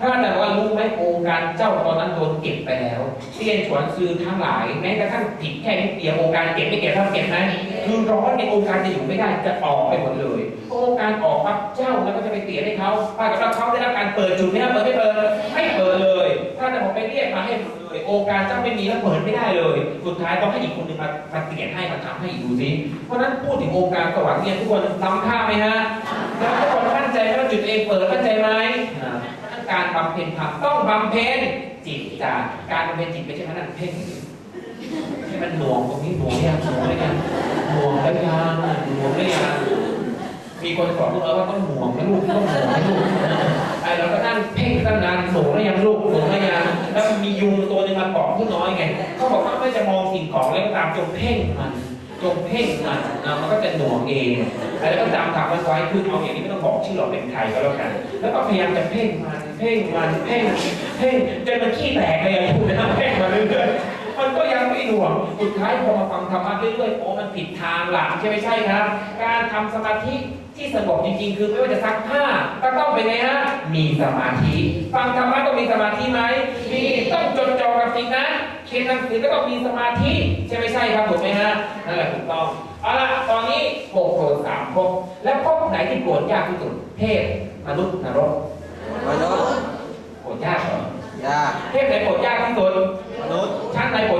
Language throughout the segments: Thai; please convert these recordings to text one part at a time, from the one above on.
พระอาจารย์ว่ารู้ไหมองค์การเจ้าตอนนั้นโดนเก็บไปแล้วเตียนฉวนซื้อทั้งหลายแม้กระทั่งผิดแค่นิดเดียวองค์การเก็บไม่เก็บถ้าเก็บนะคือร้อนในองค์การจะอยู่ไม่ได้จะออกไปหมดเลยองค์การออกปั๊บเจ้าแล้วก็จะไปเตียให้เขาป้ากับเราเขาได้รับการเปิดจุดไหมเปิดไม่เปิดไม่เปิดเลยถ้าจะบอกไปเรียกมาให้หมดเลยองค์การเจ้าไม่มีแล้วเปิดไม่ได้เลยสุดท้ายต้องให้อีกคนหนึ่งมามาเปลี่ยนให้มาทำให้อีกดูสิเพราะนั้นพูดถึงองค์การสวรรค์เนี่ยทุกคนล้ำค่าไหมฮะแล้วทุกคนมั่นใจไหมว่าจุดเองเปิดมั่นใจไหม การบำเพ็ญธรรมต้องบำเพ็ญจิตจ้ะการบำเพ็ญจิตไม่ใช่มันนั่นเพ่งให้มันหน่วงตรงนี้หน่วงยังหน่วงได้ยังหน่วงได้ยังหน่วงได้ยังมีคนสอนลูกเออว่าต้องหน่วงนะลูกต้องหน่วงนะลูกไอ้เราก็นั่งเพ่งตั้งนานหน่วงได้ยังลูกหน่วงได้ยังแล้วมียุงตัวหนึงมาเกาะผู้น้อยไงเขาบอกว่าไม่จะมองสิ่งของแล้วก็ตามจงเพ่งมัน จงเพ่งมันะมันก็จะหน่วงเองแล้วก็จำคำมันไว้คือเอาอย่างนี้ไม่ต้องบอกชื่อเราเป็นใครก็แล้วกันแล้วก็พยายามจะเพ่งมันเพ่งมันเพ่งเพ่งจนมันขี้แตกเลยอะพูดนะเพ่งมาเรื่อยๆมันก็ยังไม่หน่วงสุดท้ายพอมาฟังธรรมะเรื่อยๆโอ้มันผิดทางหลักใช่ไหมใช่ครับ การทำสมาธิที่สงบจริงๆ คือไม่ว่าจะซักผ้าก็ต้องเป็นไงฮะมีสมาธิ ฟังธรรมะต้องมีสมาธิไหมมีต้องจดจ่อกับสิ่งนั้น เขียนหนังสือก็ต้องมีสมาธิใช่ไหมใช่ครับถูกไหมฮะนั่นแหละถูกต้องเอาละตอนนี้โปรดโปรดสามภพแล้วภพไหนที่โปรดยากที่สุดเทพมนุษย์นรกมนุษย์โปรดยากเหรอยากเทพไหนโปรดยากที่สุดมนุษย์ชั้นไหนโปร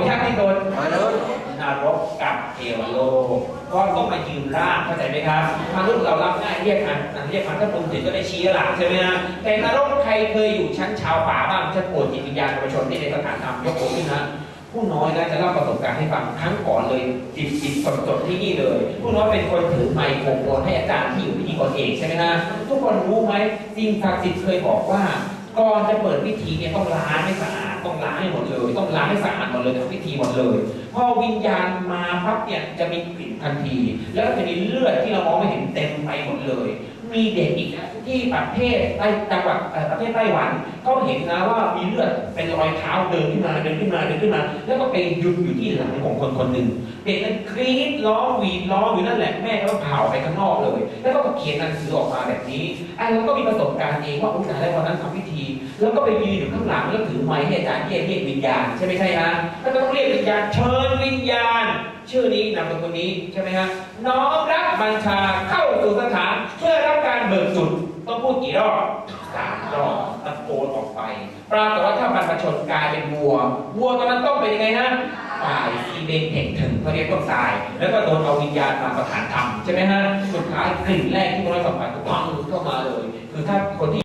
ดยากที่สุด มนุษย์นรกกับเทวโลกก็ต้องมายืนร่างเข้าใจไหมครับมนุษย์เรารับง่ายเรียกมันอันเรียกมันถ้าปรุงถึงก็ได้ชี้แล้วล่ะใช่ไหมฮะแต่นรกใครเคยอยู่ชั้นชาวป่าบ้างชั้นโปรดจิตวิญญาณประชาชนที่ในสถานธรรมยกโอ้ขึ้นนะผู้น้อยนะจะเล่าประสบการณ์ให้ฟังครั้งก่อนเลยจิตจิตสดๆที่นี่เลย ผู้น้อยเป็นคนถือไมโครโฟนให้อาจารย์ที่อยู่พิธีกรเอกใช่ไหมฮะทุกคนรู้ไหมสิ่งศักดิ์สิทธิ์เคยบอกว่าก่อนจะเปิดพิธีเนี่ยต้องล้างให้สะอาด ต้องล้างให้หมดเลย ต้องล้างให้สะอาดหมดเลยทั้งพิธีหมดเลย พอวิญญาณมาพับเนี่ยจะมีกลิ่นทันที แล้วก็จะมีเลือดที่เรามองไม่เห็นเต็มไปหมดเลย มีเด็กอีกนะที่ประเทศใต้จังหวัดประเทศไต้หวันเขาเห็นนะว่ามีเลือดเป็นรอยเท้าเดินขึ้นมาเดินขึ้นมาเดินขึ้นมา แล้วก็ไปหยุดอยู่ที่หลังของคนคนหนึ่งเด็กนั้นกรี๊ดร้องหวีดร้องอยู่นั่นแหละแม่ก็เผาไปข้างนอกเลย แล้วก็ เขียนหนังสือออกมาแบบนี้ไอ้เราก็มีประสบการณ์เองว่าอุตส่าห์ได้วันนั้นทำพิธี แล้วก็ไปยืนอยู่ข้างหลังแล้วถือไม้ให้อาจารย์เรียกเรียกวิญญาณใช่ไหมใช่ฮะก็ต้องเรียกวิญญาณเชิญวิญญาณ ชื่อนี้นามสกุลนี้ใช่ไหมฮะน้อมรับบัญชาเข้าสู่สถานเพื่อรับการเบิกสุดต้องพูดกี่รอบสามรอบตะโกนออกไปปรากฏว่าถ้าบรรพชนกลายเป็นวัว วัวตอนนั้นต้องเป็นยังไงฮะ ตายซีเบงเพ่งถึงเขาเรียกต้องตาย แล้วก็โดนเอาวิญญาณมาประทานธรรมใช่ไหมฮะสุดท้ายกลิ่นแรกที่เราสัมผัสก็ปังเข้ามาเลย คือถ้าคนที่